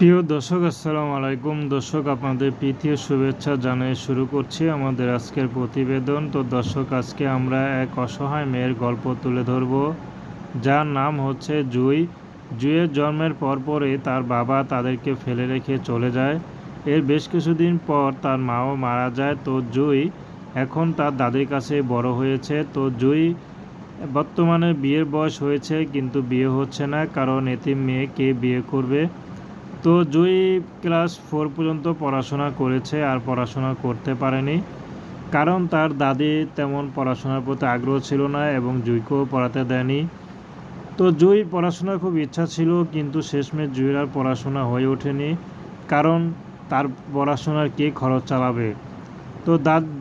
প্রিয় দর্শক, আসসালামু আলাইকুম। দর্শক, আপনাদের প্রীতীয় শুভেচ্ছা জানিয়ে শুরু করছি আমাদের আজকের প্রতিবেদন। তো দর্শক, আজকে আমরা এক অসহায় মেয়ের গল্প তুলে ধরব। যার নাম হচ্ছে জুই। জুইয়ের জন্মের পরপরই তার বাবা তাদেরকে ফেলে রেখে চলে যায়। এর বেশ কিছুদিন পর তার মাও মারা যায়। তো জুই এখন তার দাদির কাছে বড় হয়েছে। তো জুই বর্তমানে বিয়ের বয়স হয়েছে, কিন্তু বিয়ে হচ্ছে না। কারণ এতিম মেয়ে কে বিয়ে করবে। তো জুই ক্লাস ফোর পর্যন্ত পড়াশোনা করেছে আর পড়াশোনা করতে পারেনি। কারণ তার দাদি তেমন পড়াশোনার প্রতি আগ্রহ ছিল না এবং জুইকেও পড়াতে দেয়নি। তো জুই পড়াশোনার খুব ইচ্ছা ছিল, কিন্তু শেষমেশ জুইয়ের আর পড়াশোনা হয়ে ওঠেনি, কারণ তার পড়াশোনার কে খরচ চালাবে? তো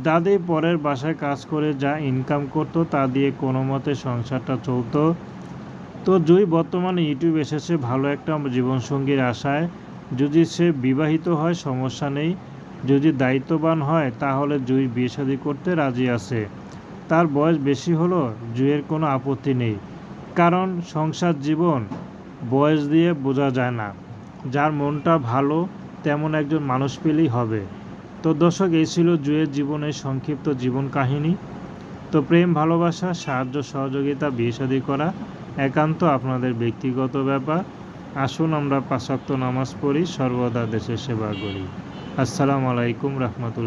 দাদি পরের বাসায় কাজ করে যা ইনকাম করতো তা দিয়ে কোনো মতে সংসারটা চলতো। তো জুই বর্তমানে ইউটিউব এসেছে ভালো একটা জীবনসঙ্গীর আশায়। যদি সে বিবাহিত হয়, সমস্যা নেই। যদি দায়িত্ববান হয়, তাহলে জুই বিয়ে শাদী করতে রাজি আছে। তার বয়স বেশি হলো জুইয়ের কোনো আপত্তি নেই। কারণ সংসার জীবন বয়স দিয়ে বোঝা যায় না। যার মনটা ভালো, তেমন একজন মানুষ পেলেই হবে। তো দর্শক, এই ছিল জুয়ের জীবনের সংক্ষিপ্ত জীবন কাহিনী। তো প্রেম, ভালোবাসা, সাহায্য, সহযোগিতা, বিয়ে করা। একান্ত আপনাদের ব্যক্তিগত ব্যাপার। আসুন আমরা পাশাক্ত নামাজ পড়ি, সর্বদা দেশের সেবা করি। আসসালামু আলাইকুম রহমতুল্লাহ।